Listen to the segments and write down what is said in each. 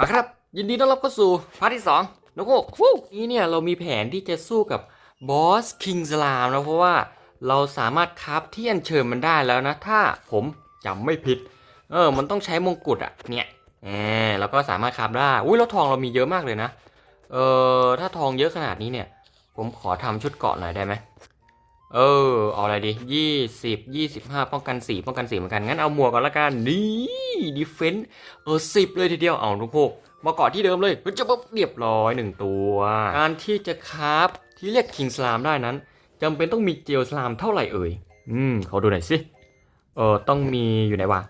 มาครับ ยินดีต้อนรับเข้าสู่พาร์ทที่สองนกฮูกฟู้นี่เนี่ยเรามีแผนที่จะสู้กับบอสคิงสลามนะเพราะว่าเราสามารถคราฟที่อัญเชิญมันได้แล้วนะ ถ้าผมจำไม่ผิด เออ มันต้องใช้มงกุฎอะเนี่ยแหมแล้วก็สามารถคราฟได้อุ้ยแล้วทองเรามีเยอะมากเลยนะ เออถ้าทองเยอะขนาดนี้เนี่ย ผมขอทำชุดเกาะหน่อยได้ไหม เออ เอาอะไรดียี่สิบยี่สิบห้าป้องกันสี่ป้องกันสี่เหมือนกัน งั้นเอาหมวกก่อนละกัน นี่ดีเฟนต์เออสิบเลยทีเดียว เอาทุกพวกมาเกาะที่เดิมเลยมันจะปุ๊บเรียบร้อยหนึ่งตัว การที่จะคราฟที่เรียกคิงสลามได้นั้นจำเป็นต้องมีเจลสลามเท่าไหร่เอ่ย อืมเขาดูหน่อยสิ เออต้องมีอยู่ไหนวะ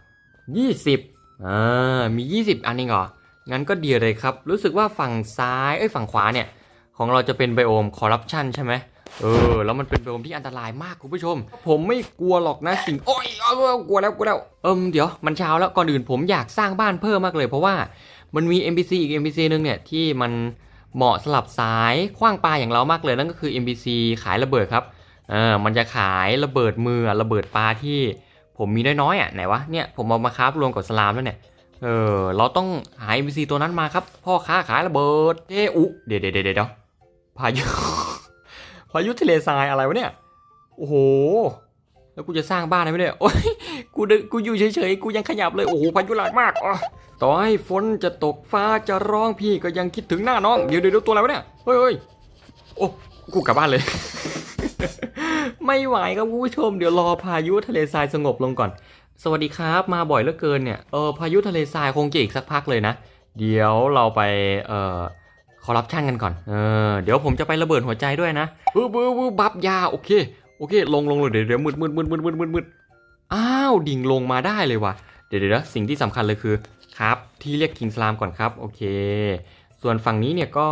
ยี่สิบอ่ามียี่สิบอันเองเหรอ งั้นก็ดีเลยครับ รู้สึกว่าฝั่งซ้าย เอ้ยฝั่งขวาเนี่ย ของเราจะเป็นไบโอมคอร์รัปชันใช่ไหม เออแล้วมันเป็นไบโอมที่อันตรายมากคุณผู้ชม ผมไม่กลัวหรอกนะสิ่งโอ้ยเอาเอากลัวแล้วกลัวแล้วเอิมเดี๋ยวมันเช้าแล้วก่อนอื่นผมอยากสร้างบ้านเพิ่มมากเลย เพราะว่ามันมี NPC อีก NPC หนึงเนี่ยที่มันเหมาะสลับสายคว้างปลาอย่างเรามากเลยนั่นก็คือ NPC ขายระเบิดครับเออมันจะขายระเบิดมือระเบิดปลาที่ผมมีน้อยๆอะไหนวะเนี่ยผมเอามาคราฟรวมกับสลามแล้วเนี่ยเออเราต้องหา NPC ตัวนั้นมาครับ พ่อค้าขายระเบิดเอ้อุเดี๋ยวเดี๋ยวเดี๋ยวเดี๋ยวพายุายุทะเลทรายอะไรวะเนี่ย โอ้โห แล้วกูจะสร้างบ้านได้ไหมเนี่ย โอ้ย กูเดินกูอยู่เฉยๆ กูยังขยับเลย โอ้โห พายุแรงมากอ๋อต่อให้ฝนจะตกฟ้าจะร้องพี่ก็ยังคิดถึงหน้าน้อง เดี๋ยวเดี๋ยวตัวอะไรวะเนี่ย เฮ้ยเฮ้ยโอ้ กูกลับบ้านเลย ไม่ไหวครับคุณผู้ชม เดี๋ยวรอพายุทะเลทรายสงบลงก่อน สวัสดีครับ มาบ่อยเหลือเกินเนี่ย เออ พายุทะเลทรายคงจะอีกสักพักเลยนะ เดี๋ยวเราไป เอ่อ คอรัปชันกันก่อน เออ เดี๋ยวผมจะไประเบิดหัวใจด้วยนะบึ้บบึ้บบึ้บบับยา โอเค โอเค ลงลงเลยเดี๋ยวเดี๋ยวมืดมืดมืดมืดมืดมืดมืดอ้าว ดิ่งลงมาได้เลยว่ะ เดี๋ยวเดี๋ยวนะสิ่งที่สำคัญเลยคือ ครับ ที่เรียกคิงสลามก่อนครับ โอเค ส่วนฝั่งนี้เนี่ยก็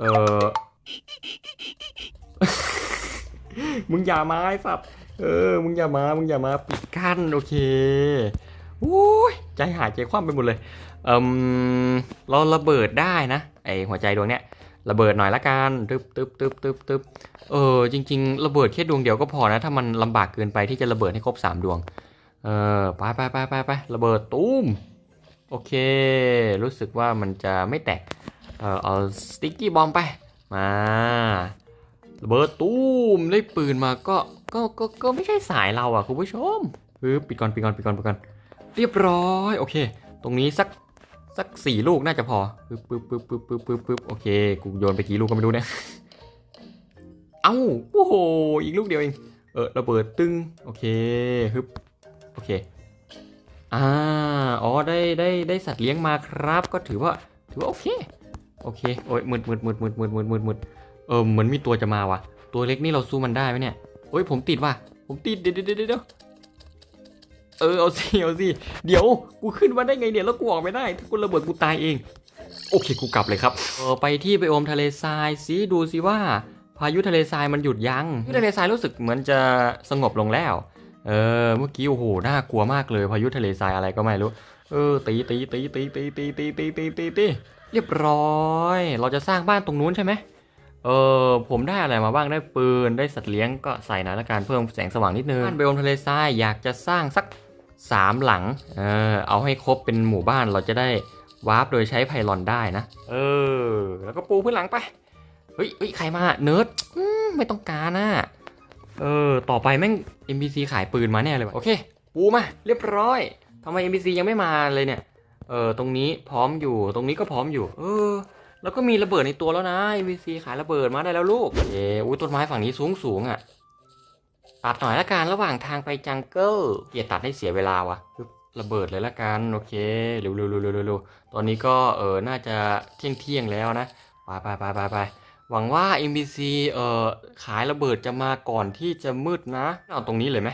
เออมึงอย่ามาไอ้สัตว์ เออ มึงอย่ามา มึงอย่ามา ปิดกั้น โอเคโอ้ย ใจหายใจคว่ำไปหมดเลย เอ่มเราระเบิดได้นะไอหัวใจดวงเนี้ยระเบิดหน่อยละกันตึ๊บตึ๊บตึ๊บตึ๊บตึ๊บเออจริง ๆ ระเบิดแค่ดวงเดียวก็พอนะ ถ้ามันลำบากเกินไปที่จะระเบิดให้ครบ 3 ดวง เออไปไปไปไปไประเบิดตุ้มโอเค รู้สึกว่ามันจะไม่แตก เออเอาสติ๊กกี้บอมไปมาระเบิดตุ้มได้ปืนมาก็ก็ก็ก็ไม่ใช่สายเราอะคุณผู้ชมปึ๊บปิดก่อนปิดก่อนปิดก่อนปิดก่อนเรียบร้อย โอเค ตรงนี้สัก สักสี่ลูกน่าจะพอปึ๊บปึ๊บปึ๊บปึ๊บปึ๊บปึ๊บปึ๊บโอเค กูโยนไปกี่ลูกก็ไม่รู้นี่ยเอ้า โอ้โห อีกลูกเดียวเอง เออระเบิดตึ้ง โอเค ฮึบ โอเค อ่า อ๋อ ได้ ได้ ได้สัตว์เลี้ยงมาครับ ก็ถือว่า ถือว่าโอเค โอเค โอ้ยมืดมืดมืดมืดมืดมืดมืดมืดเออ เหมือนมีตัวจะมาว่ะ ตัวเล็กนี่เราสู้มันได้ไหมเนี่ยโอ้ย ผมติดว่ะ ผมติด เดี๋ยวเดี๋ยวเดี๋ยว เออเอาสิเอาสิเดี๋ยวกูขึ้นมาได้ไงเนี่ยแล้วกูออกไม่ได้ ถ้ากูระเบิดกูตายเอง โอเคกูกลับเลยครับเออไปที่ไปโอมทะเลทรายสิดูสิว่า พายุทะเลทรายมันหยุดยัง้งพายุทะเลทรายรู้สึกเหมือนจะสงบลงแล้ว เออเมื่อกี้โอ้โหน่ากลัวมากเลยพายุทะเลทรายอะไรก็ไม่รู้เออตีตีตีตีตีตีตีตีตีตีตีเรียบร้อย เราจะสร้างบ้านตรงนู้นใช่ไหมเออผมได้อะไรมาบ้างได้ปืนได้สัตว์เลี้ยงก็ใส่หน่อยละกันเพิ่มแสงสว่างนิดนึงบ้านไบโอมทะเลทรายอยากจะสร้างสัก สามหลัง เออ เอาให้ครบเป็นหมู่บ้านเราจะได้วาร์ปโดยใช้ไพลอนได้นะ เออ แล้วก็ปูพื้นหลังไป เฮ้ยเฮ้ยใครมา เนิร์ดอืมไม่ต้องการนะเออ ต่อไปแม่ง NPC ขายปืนมาแน่เลยว่ะ โอเค ปูมา เรียบร้อยทำไม NPC ยังไม่มาเลยเนี่ย เออ ตรงนี้พร้อมอยู่ ตรงนี้ก็พร้อมอยู่ เออ แล้วก็มีระเบิดในตัวแล้วนะ NPC ขายระเบิดมาได้แล้วลูก เอ้อุ้ยต้นไม้ฝั่งนี้สูงสูงๆอะ ตัดหน่อยละกันระหว่างทางไปจังเกิลเกียร์ตัดให้เสียเวลาวะปึ๊บระเบิดเลยละกันโอเคเร็วเร็วเร็วเร็วเร็วตอนนี้ก็เออน่าจะเที่ยงเที่ยงแล้วนะไปไปไปไปไปหวังว่า NPC เอ่อขายระเบิดจะมาก่อนที่จะมืดนะเอาตรงนี้เลยไหม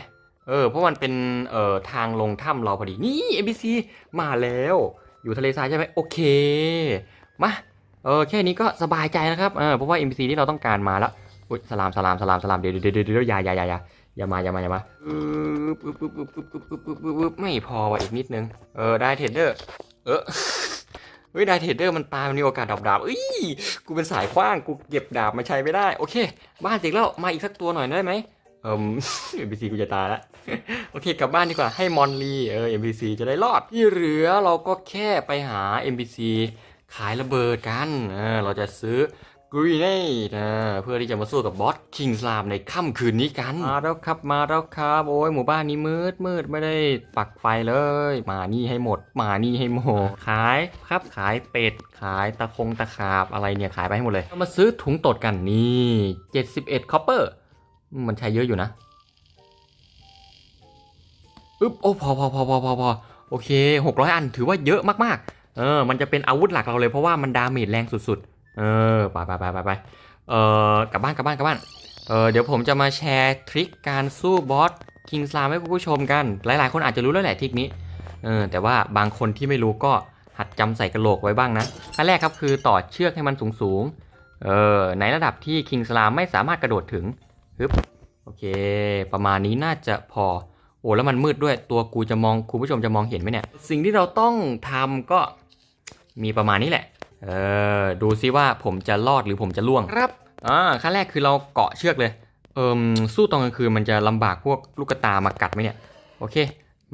เออเพราะมันเป็นเอ่อทางลงถ้ำเราพอดีนี่ NPC มาแล้ว อยู่ทะเลทรายใช่ไหมโอเคมาเออแค่นี้ก็สบายใจนะครับเออเพราะว่า NPC ที่เราต้องการมาแล้วอุ้ยสลามสลามสลามสลามเดี๋ยวเดี๋ยวเดี๋ยวเดี๋ยายายายา อย่ามาอย่ามาอย่ามาไม่พอว่ะอีกนิดนึง เออได้เทรดเดอร์ เออเฮ้ยได้เทรดเดอร์มันตายมีโอกาสดาบดาบอุ้ย กูเป็นสายกว้าง กูเก็บดาบมาใช้ไม่ได้ โอเค บ้านเสร็จแล้ว มาอีกสักตัวหน่อยได้ไหมเออเอ็มบีซีกูจะตายละโอเค กลับบ้านดีกว่า ให้มอนลีเออเอ็มบีซีจะได้รอด ที่เหลือเราก็แค่ไปหาเอ็มบีซีขายระเบิดกัน เออ เราจะซื้อ กรีเนตเพื่อที่จะมาสู้กับบอสคิงสลามในค่ำคืนนี้กัน มาแล้วครับมาแล้วครับ โอ้ยหมู่บ้านนี้มืดมืดไม่ได้ปักไฟเลย มานี่ให้หมด มานี่ให้หมด ขายครับขายเป็ด ขายตะคงตะขาบอะไรเนี่ยขายไปให้หมดเลยเรามาซื้อถุงตดกันนี่71คอปเปอร์มันใช้เยอะอยู่นะอึ๊บโอ้พอพอพอพอพอพอโอเค 600 อันถือว่าเยอะมากๆ เออ มันจะเป็นอาวุธหลักเราเลยเพราะว่ามันดาเมจแรงสุดๆ เออไปไปไปไปไปเออกลับบ้านกลับบ้านกลับบ้านเออเดี๋ยวผมจะมาแชร์ทริคการสู้บอสคิงสลามให้คุณผู้ชมกัน หลายๆ คนอาจจะรู้แล้วแหละทริคนี้เออแต่ว่าบางคนที่ไม่รู้ก็หัดจำใส่กระโหลกไว้บ้างนะขั้นแรกครับคือต่อเชือกให้มันสูงๆเออในระดับที่คิงสลามไม่สามารถกระโดดถึงฮึบโอเค ประมาณนี้น่าจะพอโอ้แล้วมันมืดด้วยตัวกูจะมองคุณผู้ชมจะมองเห็นไหมเนี่ย สิ่งที่เราต้องทำก็มีประมาณนี้แหละ เออดูซิว่าผมจะรอดหรือผมจะล่วงครับอ่าขั้นแรกคือเราเกาะเชือกเลย เอิมสู้ตอนกลางคืนมันจะลำบากพวกลูกกระตามากัดไหมเนี่ย โอเค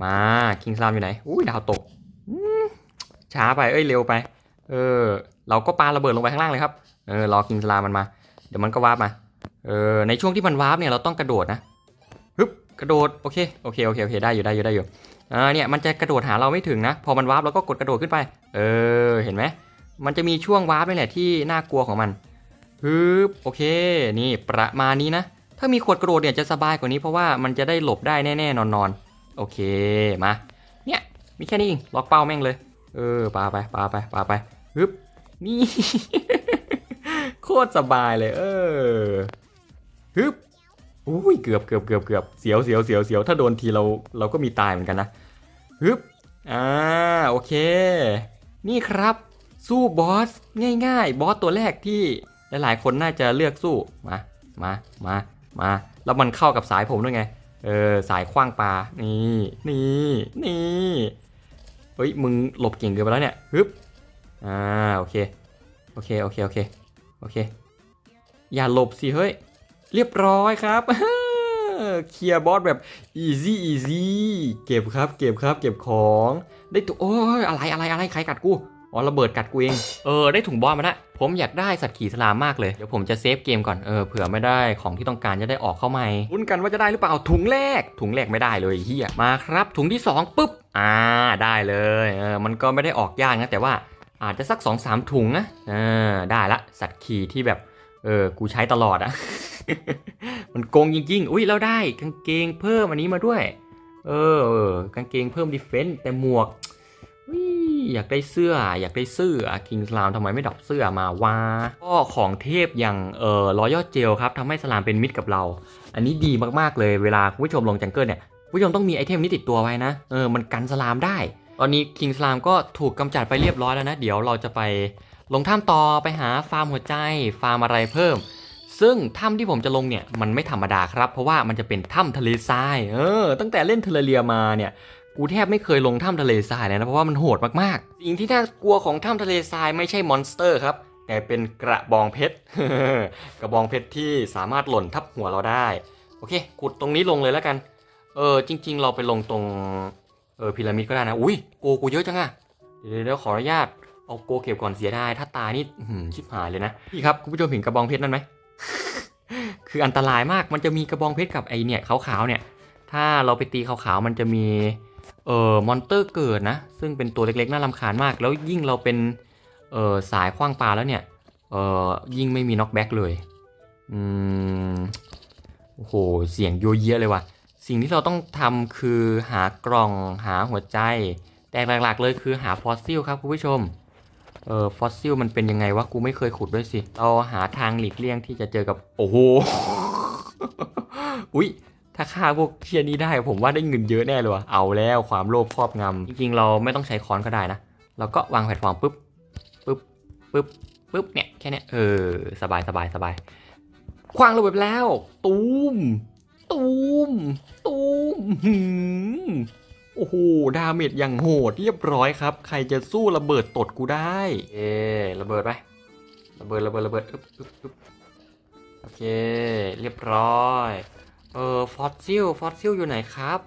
มาคิงสลามอยู่ไหนอุ้ยดาวตกอืมช้าไปเอ้ยเร็วไป เออ เราก็ปาระเบิดลงไปข้างล่างเลยครับ เออรอคิงสลามมันมา เดี๋ยวมันก็วาร์ปมา เออในช่วงที่มันวาร์ปเนี่ยเราต้องกระโดดนะฮึบกระโดดโอเคโอเคโอเคโอเคได้อยู่ได้อยู่ได้อยู่อ่าเนี่ยมันจะกระโดดหาเราไม่ถึงนะ พอมันวาร์ปเราก็กดกระโดดขึ้นไป เออเห็นไหม มันจะมีช่วงวาร์ปนี่แหละที่น่ากลัวของมันฮึบโอเค นี่ประมาณนี้นะ ถ้ามีขวดกระโดดเนี่ยจะสบายกว่านี้เพราะว่ามันจะได้หลบได้แน่ๆนอนๆ โอเคมา เนี่ยมีแค่นี้เองล็อกเป้าแม่งเลย เออปาไปปาไปปาไปฮึบนี่ โคตรสบายเลย เออฮึบอุ้ยเกือบเกือบเกือบเกือบเสียวเสียวเสียวเสียวถ้าโดนทีเราเราก็มีตายเหมือนกันนะฮึบอ่าโอเค นี่ครับ สู้บอสง่าย ๆ บอสตัวแรกที่หลายๆ คนน่าจะเลือกสู้ มา มา มา มา แล้วมันเข้ากับสายผมด้วยไง เออ สายคว้างปลา นี่ นี่ นี่ เฮ้ย มึงหลบเก่งเกินไปแล้วเนี่ย ฮึบ อ่า โอเค โอเค โอเค โอเค โอเค อย่าหลบสิ เฮ้ย เรียบร้อยครับเคลียร์บอสแบบ easy easy เก็บครับ เก็บครับ เก็บของ ได้ตัวโอ้ยอะไร อะไร อะไร ใครกัดกู อ๋อระเบิดกัดกูเอง เออได้ถุงบอสมาแล้วผมอยากได้สัตว์ขี่สลามมากเลย เดี๋ยวผมจะเซฟเกมก่อน เออเผื่อไม่ได้ของที่ต้องการจะได้ออกเข้าใหม่ลุ้นกันว่าจะได้หรือเปล่า ถุงแรก ถุงแรกไม่ได้เลยเฮียมาครับ ถุงที่สองปุ๊บ อ่าได้เลย เออมันก็ไม่ได้ออกยากนะแต่ว่าอาจจะสัก2อสามถุงนะเออได้ละ สัตว์ขี่ที่แบบ เออกูใช้ตลอดอะมันโกงจริงๆ อุ้ยแล้วได้กางเกงเพิ่มอันนี้มาด้วย เออเออกางเกงเพิ่มดิเฟนต์แต่หมวก อุ้ยอยากได้เสื้ออยากได้เสื้อคิงสลามทำไมไม่ดรอปเสื้อมาวะก็ของเทพอย่างเออรอยอดเจลครับทำให้สลามเป็นมิตรกับเรา อันนี้ดีมากๆเลยเวลาคุณผู้ชมลงจังเกิลเนี่ยคุณผู้ชมต้องมีไอเทมนี้ติดตัวไว้นะเออมันกันสลามได้ ตอนนี้คิงสลามก็ถูกกำจัดไปเรียบร้อยแล้วนะ เดี๋ยวเราจะไปลงถ้ำต่อไปหาฟาร์มหัวใจฟาร์มอะไรเพิ่ม ซึ่งถ้ำที่ผมจะลงเนี่ยมันไม่ธรรมดาครับ เพราะว่ามันจะเป็นถ้ำทะเลทรายเออตั้งแต่เล่นเทเลเรียมาเนี่ย กูแทบไม่เคยลงถ้ำทะเลทรายเลยนะเพราะว่ามันโหดมากๆ สิ่งที่น่ากลัวของถ้ำทะเลทรายไม่ใช่มอนสเตอร์ครับแต่เป็นกระบองเพชร กระบองเพชรที่สามารถหล่นทับหัวเราได้ โอเคขุดตรงนี้ลงเลยแล้วกัน เออจริง ๆ เราไปลงตรงเออพีระมิดก็ได้นะ อุ้ยโกกูเยอะจังอะเดี๋ยวเดี๋ยวขออนุญาตเอาโกเก็บก่อนเสียได้ถ้าตายนี่หือชิบหายเลยนะพี่ครับคุณผู้ชมเห็นกระบองเพชรนั่นไหมคืออันตรายมากมันจะมีกระบองเพชรกับไอเนี่ยขาวๆเนี่ย ถ้าเราไปตีขาวๆมันจะมี เอ่อมอนเตอร์เกิดนะ ซึ่งเป็นตัวเล็กๆ น่ารำคาญมาก แล้วยิ่งเราเป็นเอ่อสายคว้างปลาแล้วเนี่ยเอ่อยิ่งไม่มีน็อกแบ็กเลยอืมโอ้โหเสียงโยเยะเลยว่ะสิ่งที่เราต้องทำคือหากล่องหาหัวใจ แต่หลักๆเลยคือหาฟอสซิลครับคุณผู้ชมเออฟอสซิลมันเป็นยังไงวะกูไม่เคยขุดด้วยสิเราหาทางหลีกเลี่ยงที่จะเจอกับโอ้โห อุ๊ย ถ้าฆ่าพวกเชียนี้ได้ผมว่าได้เงินเยอะแน่เลยว่ะเอาแล้วความโลภครอบงำจริงๆ เราไม่ต้องใช้ค้อนก็ได้นะเราก็วางแพลตฟอร์มปุ๊บปุ๊บปุ๊บปุ๊บเนี่ยแค่เนี้ยเออสบายสบายสบายคว้างระเบิดแล้ว ตูมตูมตูมหืมโอ้โหดาเมจอย่างโหดเรียบร้อยครับ ใครจะสู้ระเบิดตดกูได้ เอระเบิดไประเบิดระเบิดระเบิดอึ๊บอึ๊บอึ๊บโอเค เรียบร้อย เออฟอสซิลฟอสซิลอยู่ไหนครับ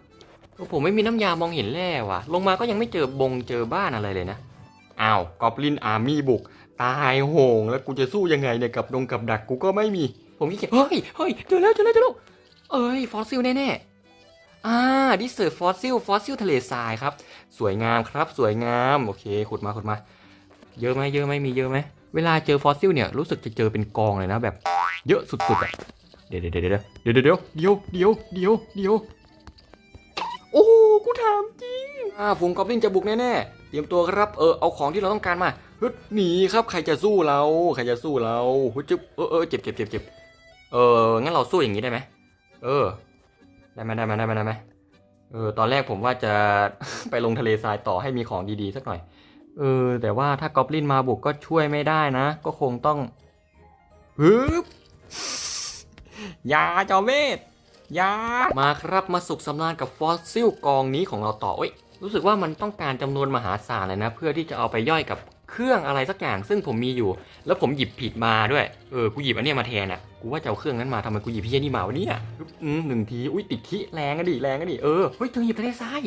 โอ้ผมไม่มีน้ำยามองเห็นแร่ว่ะ ลงมาก็ยังไม่เจอบงเจอบ้านอะไรเลยนะอ้าวกอบลินอาร์มี่บุก ตายโหงแล้วกูจะสู้ยังไงเนี่ยกับดงกับดักกูก็ไม่มี ผมขี้เกียจเฮ้ยเฮ้ยเจอแล้วเจอแล้วเจอแล้วเอ้ยฟอสซิลแน่ๆอ่าดิเซอร์ฟอสซิลฟอสซิลทะเลทรายครับ สวยงามครับ สวยงามโอเคขุดมาขุดมา เยอะไหมเยอะไหมมีเยอะไหมเวลาเจอฟอสซิลเนี่ยรู้สึกจะเจอเป็นกองเลยนะแบบ เยอะสุดๆอะ ดี๋ยวเดี๋ยวเดี๋ยวเดี๋ยวเดี๋ยวเดี๋ยวเดี๋ยวเดี๋ยวเดี๋ยวเดี๋ยวโอ้กูถามจริงอ่าฝูงกอบลินจะบุกแน่ๆเตรียมตัวครับเออเอาของที่เราต้องการมาฮึดหนีครับใครจะสู้เราใครจะสู้เราฮึดจึ๊บเออเออเจ็บเจ็บเจ็บเจ็บเอองั้นเราสู้อย่างนี้ได้ไหมเออ ได้ไหมได้ไหมได้ไหมได้ไหมเออตอนแรกผมว่าจะไปลงทะเลทรายต่อให้มีของดีๆสักหน่อยเออแต่ว่าถ้ากอบลินมาบุกก็ช่วยไม่ได้นะ ก็คงต้องฮึบ ยาจอมเวทยามาครับมาสุกสำราญกับฟอสซิลกองนี้ของเราต่อเอ้ยรู้สึกว่ามันต้องการจำนวนมหาศาลเลยนะ เพื่อที่จะเอาไปย่อยกับเครื่องอะไรสักอย่าง ซึ่งผมมีอยู่ แล้วผมหยิบผิดมาด้วยเออกูหยิบอันเนี้ยมาแทนอะกูว่าจะเอาเครื่องนั้นมาทำไมกูหยิบพี่นี่มาวะเนี่ยอืมหนึ่งทีอุ้ยติดขี้แรงอะดิแรงอะดิเออเฮ้ยเธอหยิบทะเลทราย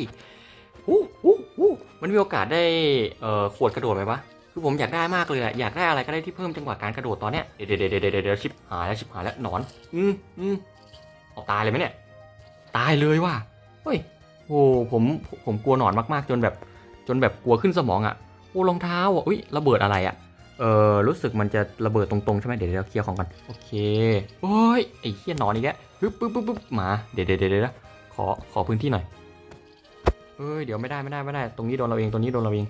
อู้อู้อู้มันมีโอกาสได้เอ่อขวดกระโดดไหมวะ คือผมอยากได้มากเลยอะอยากได้อะไรก็ได้ที่เพิ่มจังหวะการกระโดดตอนเนี้ยเดี๋ยวเดี๋ยวเดี๋ยวเดี๋ยวชิบหายแล้วชิบหายแล้วหนอน อืมอืมเอาตายเลยไหมเนี่ย ตายเลยว่ะเฮ้ยโอ้ผมผมกลัวหนอนมากๆ จนแบบจนแบบกลัวขึ้นสมองอะโอ้รองเท้าอะอุ้ยระเบิดอะไรอะเออรู้สึกมันจะระเบิดตรงๆใช่ไหมเดี๋ยวเดี๋ยวเคลียร์ของกันโอเคโอ้ยไอ้เหี้ยหนอนอีกแล้วปึ๊บปึ๊บปึ๊บปึ๊บมาเดี๋ยวเดี๋ยวเดี๋ยวเดี๋ยวขอขอพื้นที่หน่อยเอ้ยเดี๋ยวไม่ได้ไม่ได้ไม่ได้ ตรงนี้โดนเราเองตรงนี้โดนเราเอง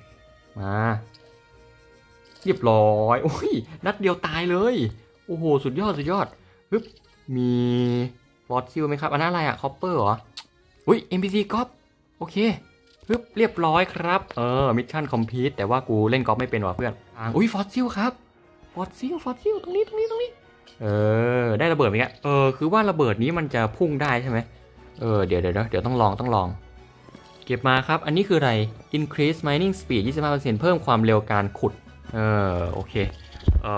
มา เรียบร้อยโอ้ยนัดเดียวตายเลย โอ้โห สุดยอดสุดยอดฮึบมีฟอสซิลไหมครับ อันนั้นอะไรอะคอปเปอร์เหรอ อุ้ย NPC ก๊อปโอเคฮึบเรียบร้อยครับ เออ มิชชั่นคอมพลีทแต่ว่ากูเล่นก๊อปไม่เป็นว่ะเพื่อนอุ้ยฟอสซิลครับ ฟอสซิล ฟอสซิล ตรงนี้ ตรงนี้ ตรงนี้ เออ ได้ระเบิดไหมครับเออ คือว่าระเบิดนี้มันจะพุ่งได้ใช่ไหมเออ เดี๋ยวเดี๋ยวเดี๋ยวต้องลอง ต้องลอง เก็บมาครับ อันนี้คืออะไร increase mining speed 25%เพิ่มความเร็วการขุด เออโอเค เอ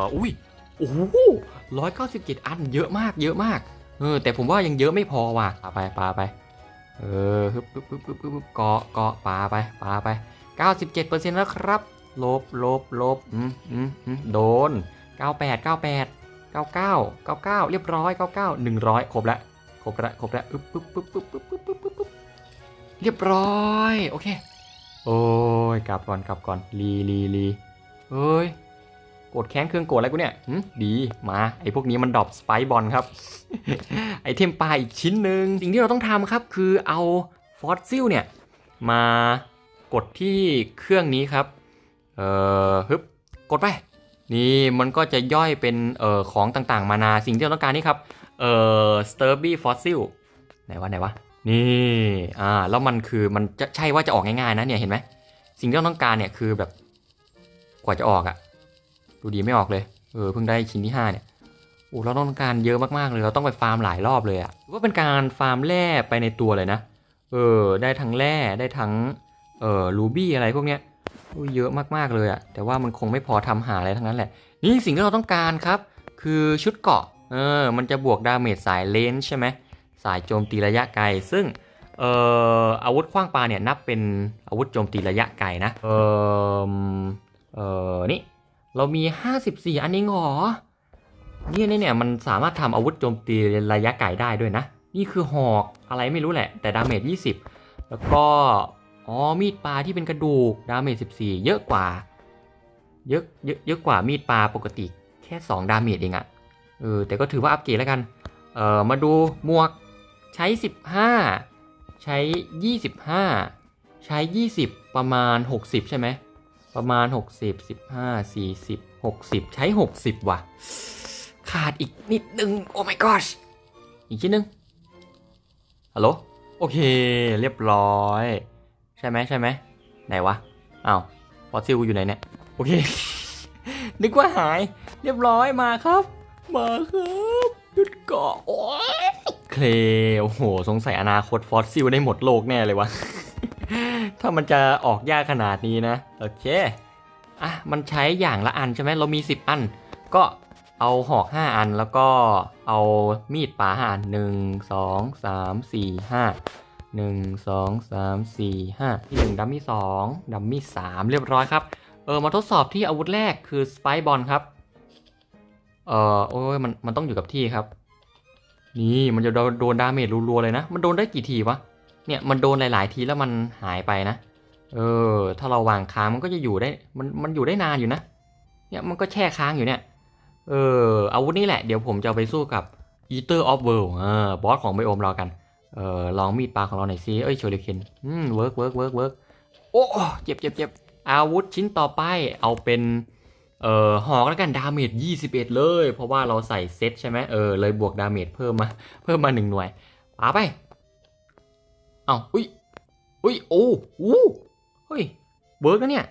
ออุ้ยโอ้โหร้อยเก้าสิบเจ็ดอันเยอะมากเยอะมาก เออ แต่ผมว่ายังเยอะไม่พอว่ะปลาไปปลาไป เออฮึบฮึบฮึบฮึบเกาะเกาะปลาไปปลาไปเก้าสิบเจ็ดเปอร์เซ็นต์แล้วครับ ลบลบลบอืมอืมอืมโดนเก้าแปดเก้าแปดเก้าเก้าเก้าเก้าเรียบร้อยเก้าเก้าหนึ่งร้อยครบละครบละครบละอึ๊บปึ๊บฮึบฮึบฮึบฮึบฮึบปึ๊บเรียบร้อย โอเค โอ้ย กลับก่อน กลับก่อน รีรีรี เฮ้ยโกรธแค้นเครื่องโกรธอะไรกูเนี่ยดีมาไอ้พวกนี้มันดรอปสไปบอลครับ ไอเทมปลาอีกชิ้นหนึ่งสิ่งที่เราต้องทำครับ คือเอาฟอสซิลเนี่ย มากดที่เครื่องนี้ครับ เอ่อฮึบกดไป นี่มันก็จะย่อยเป็นเอ่อของต่างๆ มานาสิ่งที่เราต้องการนี่ครับเอ่อสเตอร์บี้ฟอสซิลไหนวะไหนวะนี่อ่าแล้วมันคือมันจะใช่ว่าจะออกง่ายๆนะเนี่ยเห็นไหมสิ่งที่เราต้องการเนี่ยคือแบบ ว่าจะออกอะดูดีไม่ออกเลย เออเพิ่งได้ชิ้นที่ 5 เนี่ยโอ้เราต้องการเยอะมากๆเลยเราต้องไปฟาร์มหลายรอบเลยอะว่าเป็นการฟาร์มแร่ไปในตัวเลยนะ เออ ได้ทั้งแร่ได้ทั้งเออรูบี้อะไรพวกเนี้ยโอ้ยเยอะมากๆเลยอะแต่ว่ามันคงไม่พอทำหาอะไรทั้งนั้นแหละ นี่สิ่งที่เราต้องการครับ คือชุดเกาะเออมันจะบวกดาเมจสายเลนใช่ไหมสายโจมตีระยะไกล ซึ่งเอ่ออาวุธขว้างปลาเนี่ยนับเป็นอาวุธโจมตีระยะไกลนะเอ่อ เออนี่ เรามี 54 อันเองหรอเนี่ยเนี่ยเนี่ยมันสามารถทำอาวุธโจมตีระยะไกลได้ด้วยนะ นี่คือหอกอะไรไม่รู้แหละ แต่ดาเมจ 20 แล้วก็ อ๋อ มีดปลาที่เป็นกระดูก ดาเมจ 14 เยอะกว่า เยอะ เยอะ เยอะกว่ามีดปลาปกติ แค่ 2 ดาเมจเองอะเออ แต่ก็ถือว่าอัปเกรดแล้วกัน เอ่อมาดูหมวก ใช้ 15 ใช้ 25 ใช้ 20 ประมาณ 60 ใช่ไหม ประมาณ 60 15 40 60 ใช้ 60 ว่ะ ขาดอีกนิดนึง โอ้ my gosh อีกชิ้นนึง ฮัลโหล โอเค เรียบร้อย ใช่ไหมใช่ไหม ไหนวะอ้าวฟอสซิลกูอยู่ไหนเนี่ย โอเค นึกว่าหาย เรียบร้อยมาครับ มาครับหยุดเกาะโอ้ยเคลโอ้โห สงสัยอนาคตฟอสซิลได้หมดโลกแน่เลยวะ ถ้ามันจะออกยากขนาดนี้นะ โอเค อะ มันใช้อย่างละอันใช่ไหมเรามี 10 อัน ก็เอาหอกห้าอันแล้วก็เอามีดปลาห้าอันหนึ่งสองสามสี่ห้าหนึ่งสองสามสี่ห้าที่หนึ่งดัมมี่สองดัมมี่สามเรียบร้อยครับ เออ มาทดสอบที่อาวุธแรกคือสไปบอลครับ เออโอ้ยมันมันต้องอยู่กับที่ครับ นี่มันจะโดนโดนดาเมจรัวๆเลยนะ มันโดนได้กี่ทีวะ เนี่ยมันโดนหลาย ๆ ทีแล้วมันหายไปนะ เออ ถ้าเราวางค้างมันก็จะอยู่ได้ มันมันอยู่ได้นานอยู่นะ เนี่ยมันก็แช่ค้างอยู่เนี่ย เอออาวุธนี้แหละเดี๋ยวผมจะไปสู้กับ Eater of World อ่าบอสของไบโอมเรากัน เออลองมีดปลาของเราหน่อยซิเอ้ยโชลิเคนอืมเวิร์กเวิร์กเวิร์กเวิร์กโอ้เจ็บเจ็บเจ็บอาวุธชิ้นต่อไปเอาเป็นเอ่อหอกแล้วกันดาเมจ21 เลย เพราะว่าเราใส่เซตใช่ไหมเออเลยบวกดาเมจเพิ่มมาเพิ่มมาหนึ่งหน่วยปาไป เอาอุ้ยอุ้ยโอ้อู้เฮ้ยเวิร์กนะเนี่ย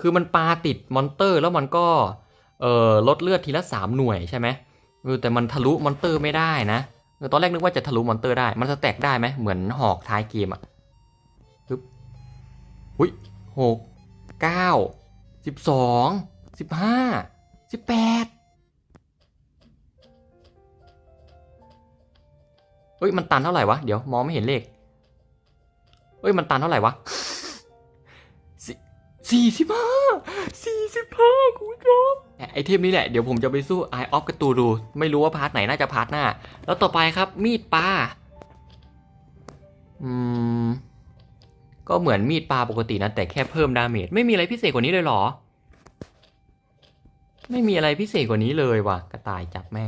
คือมันปาติดมอนเตอร์แล้วมันก็เอ่อลดเลือดทีละ 3 หน่วยใช่ไหมแต่มันทะลุมอนเตอร์ไม่ได้นะตอนแรกนึกว่าจะทะลุมอนเตอร์ได้ มันสแต็กได้ไหมเหมือนหอกท้ายเกมอะปึ๊บอุ้ยหกเก้าสิบสองสิบห้าสิบแปดเอ้ย มันตันเท่าไหร่วะ เดี๋ยวมองไม่เห็นเลข เอ้ยมันตันเท่าไหร่วะสี่สิบห้าสี่สิบห้าคุณผู้ชมไอเทมนี้แหละ เดี๋ยวผมจะไปสู้ Eye of กระตูดูไม่รู้ว่าพาร์ทไหนน่าจะพาร์ทหน้า แล้วต่อไปครับ มีดปลาอืม ก็เหมือนมีดปลาปกตินะ แต่แค่เพิ่มดาเมจไม่มีอะไรพิเศษกว่านี้เลยหรอ ไม่มีอะไรพิเศษกว่านี้เลยว่ะ กระต่ายจับแม่ง